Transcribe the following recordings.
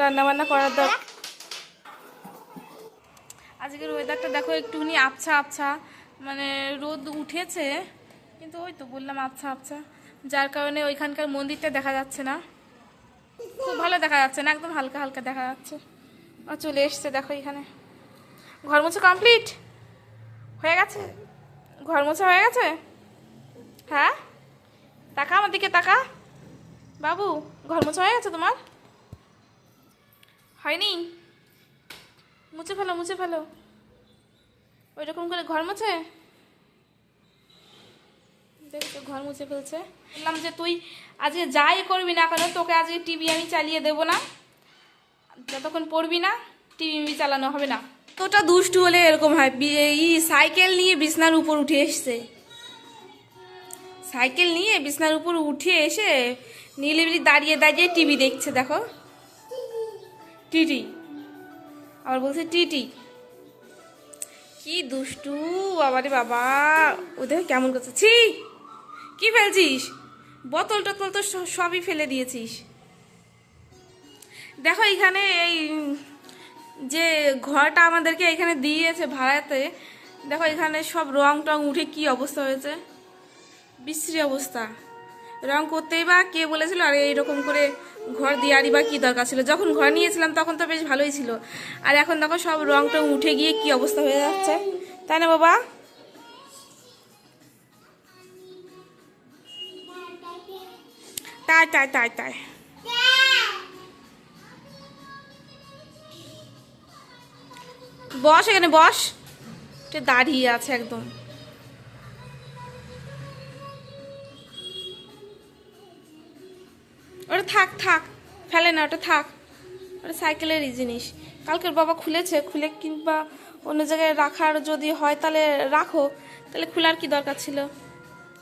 রান্না বান্না করার দরকার আজকের ওয়েদারটা দেখো একটুখানি আবছা আবছা। মানে রোদ উঠেছে, কিন্তু ওই তো বললাম আবছা আবছা। যার কারণে ওইখানকার মন্দিরটা দেখা যাচ্ছে না। খুব ভালো দেখা যাচ্ছে না, একদম হালকা হালকা দেখা যাচ্ছে। আর চলে এসছে দেখো এখানে। ঘর মোছা কমপ্লিট হয়ে গেছে? ঘর মোছা হয়ে গেছে? হ্যাঁ? তাকা আমার দিকে তাকা। বাবু, ঘর মোছা হয়ে গেছে তোমার? হয়নি? মুছে ফেলো মুছে ফেলো। ওই রকম করে ঘর মুছে? দেখছ ঘর মুছে ফেলছে। বললাম যে তুই আজকে যাই করবি না কেন, তোকে আজকে টিভি আমি চালিয়ে দেবো না। যতক্ষণ পড়বি না, টিভি চালানো হবে না। তোটা দুষ্টু হলে এরকম হয় ই সাইকেল নিয়ে বিছনার উপর উঠে এসছে। সাইকেল নিয়ে বিছনার উপর উঠে এসে নীলিবিলি দাঁড়িয়ে দাঁড়িয়ে টিভি দেখছে, দেখো। টিটি। আবার বলছে টিটি। কি দুষ্টু, বাবারে বাবা। ওদের কেমন করছে। ছি! কি ফেলছিস? বোতল টোতল তো সবই ফেলে দিয়েছিস। দেখো এখানে এই, যে ঘরটা আমাদেরকে এখানে দিয়েছে ভাড়াতে, দেখো এখানে সব রং টং উঠে কি অবস্থা হয়েছে। বিশ্রী অবস্থা। রং করতেই বা কে বলেছিল, আর এইরকম করে ঘর দেওয়ারই বা কী দরকার ছিল? যখন ঘর নিয়েছিলাম তখন তো বেশ ভালোই ছিল। আর এখন দেখো সব রং টং উঠে গিয়ে কি অবস্থা হয়ে যাচ্ছে। তাই না বাবা? তাই তাই তাই তাই। বস এখানে, বস। দাঁড়িয়ে আছে একদম। ওটা থাক থাক। ফেলে না, ওটা থাক। ওটা সাইকেলেরই জিনিস। কালকের বাবা খুলেছে, খুলে কিংবা অন্য জায়গায় রাখার যদি হয় তাহলে রাখো। তাহলে খোলার কি দরকার ছিল?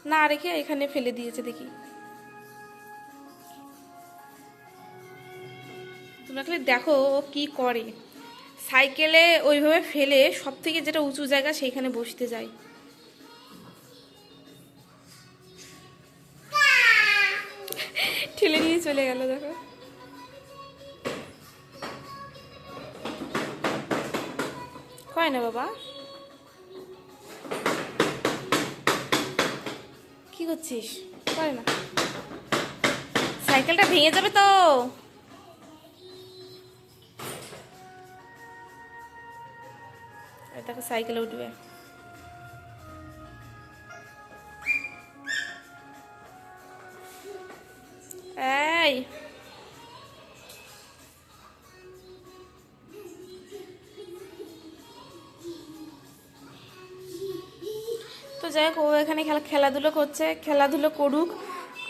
না রেখে এখানে ফেলে দিয়েছে দেখি। তোমরা খালি দেখো ও কি করে। সাইকেলে ওইভাবে ফেলে সব থেকে যেটা উঁচু জায়গা সেইখানে বসতে যায়। ঠেলে নিয়ে চলে গেল, দেখো। হয় না বাবা। কি করছিস? করে না। সাইকেলটা ভেঙে যাবে তো। দেখো, সাইকেলে উঠবে। যাই হোক, ও এখানে খেলা খেলাধুলো করছে, খেলাধুলো করুক।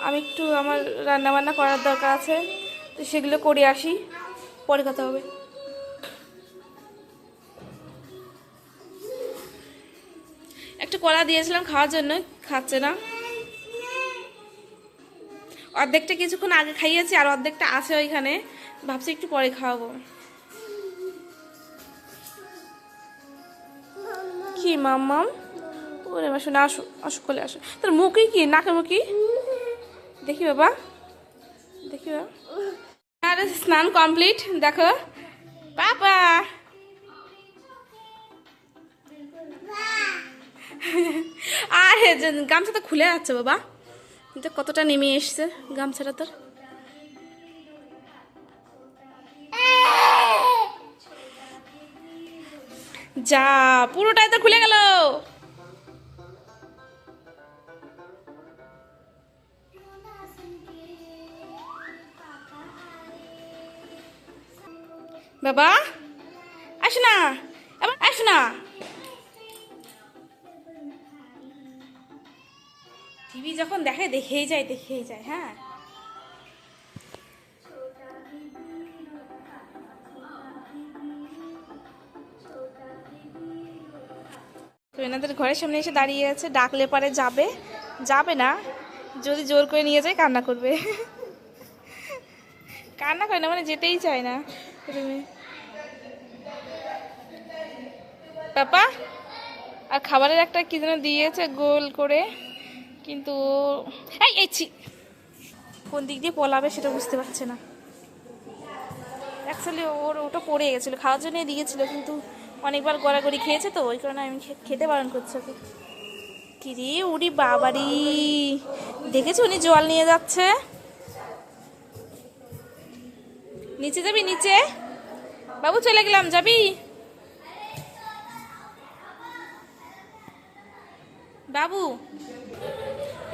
আমি একটু আমার রান্না বান্না করার দরকার আছে, তো সেগুলো করে আসি, পরে কথা হবে। একটু কলা দিয়েছিলাম খাওয়ার জন্য, খাচ্ছে না। অর্ধেকটা কিছুক্ষণ আগে খাইয়েছি, আর অর্ধেকটা আছে ওইখানে। ভাবছি একটু পরে খাওয়াবো। কি, মাম্মাম? ওরে মা শোনা, আসো আসো, কোলে আসো। তোর মুখই কি? নাকের মুখি দেখি বাবা দেখি বাবা। আর স্নান কমপ্লিট, দেখো। পাপা। আরে গামছা তো খুলে যাচ্ছে বাবা। কিন্তু কতটা নেমে এসছে গামছাটা তোর? যা, পুরোটাই তো খুলে গেল। বাবা, আস না এবার আস না। টিভি যখন দেখে, দেখেই যায় দেখেই যায় হ্যাঁ। তো এনাদের ঘরের সামনে এসে দাঁড়িয়ে আছে, ডাকলে পারে যাবে যাবে না। যদি জোর করে নিয়ে যায়, কান্না করবে। কান্না করে না মানে যেতেই চায় না। পাপা, আর খাবারের একটা কি যেন দিয়েছে গোল করে, কিন্তু এই কোন দিক দিয়ে পলাবে সেটা বুঝতে পারছে না। অ্যাকচুয়ালি ওর ওটা পড়ে গেছিল, খাওয়ার জন্যই দিয়েছিল, কিন্তু অনেকবার গড়াগড়ি খেয়েছে তো, ওই কারণে আমি খেতে বারণ করছি ওকে। কিরে উড়ি বাবারি। দেখেছ উনি জল নিয়ে যাচ্ছে? নিচে যাবি, নিচে? বাবু চলে গেলাম, যাবি? বাবু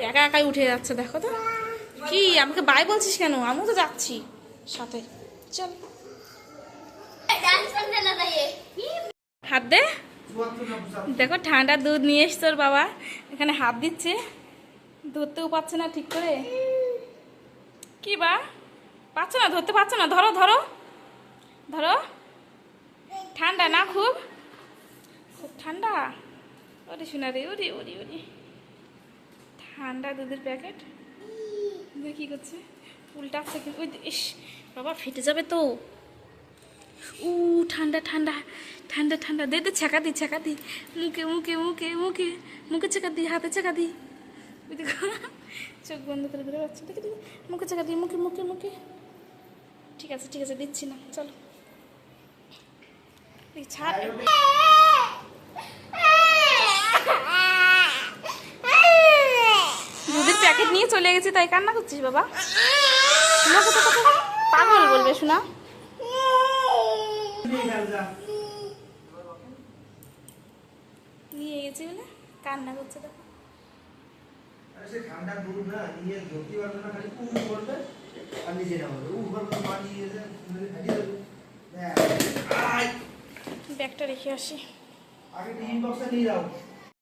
একা একাই উঠে যাচ্ছে, দেখো তো। কি, আমাকে বাই বলছিস কেন? আমিও তো যাচ্ছি। সাথে, চল। হাত দে। দেখো, ঠান্ডা দুধ নিয়ে এস তোর বাবা। এখানে হাত দিচ্ছে। ধরতেও পাচ্ছে না ঠিক করে। কি বা? পাচ্ছ না? ধরতে পারছ না? ধরো ধরো। ধরো। ঠান্ডা না খুব? খুব ঠান্ডা? ওরে শোনা রে, ওরে ওরে ওরে। ঠান্ডা দুধের প্যাকেট? কি করছে? উল্টাচ্ছে কিন্তু, ওই ইস, বাবা, ফেটে যাবে তো। উ, ঠান্ডা ঠান্ডা ঠান্ডা ঠান্ডা। দে দে ছাকা দি ছাকা দি। মুখে মুখে মুখে মুখে মুখে ছাকা দি, হাতে ছাকা দি। চোখ বন্ধ করে ঘুরে বাচ্চা দেখে মুখে ছাকা দি, মুখে মুখে মুখে। ঠিক আছে ঠিক আছে, দিচ্ছি না, চলো। দুধের প্যাকেট নিয়ে চলে গেছি তাই কান্না করছিস বাবা? পাগল বলবে শোনা। নিয়ে গেছি বলে কান্না করছে দেখো। ঠান্ডা দুধ না নিয়ে ধরতে পারবে না খালি উহ করবে আর নিচে নামাবে। উহ করবে পানি এসে নদী ব্যাগটা রেখে আসি। আগে ইনবক্সে নিয়ে যাও।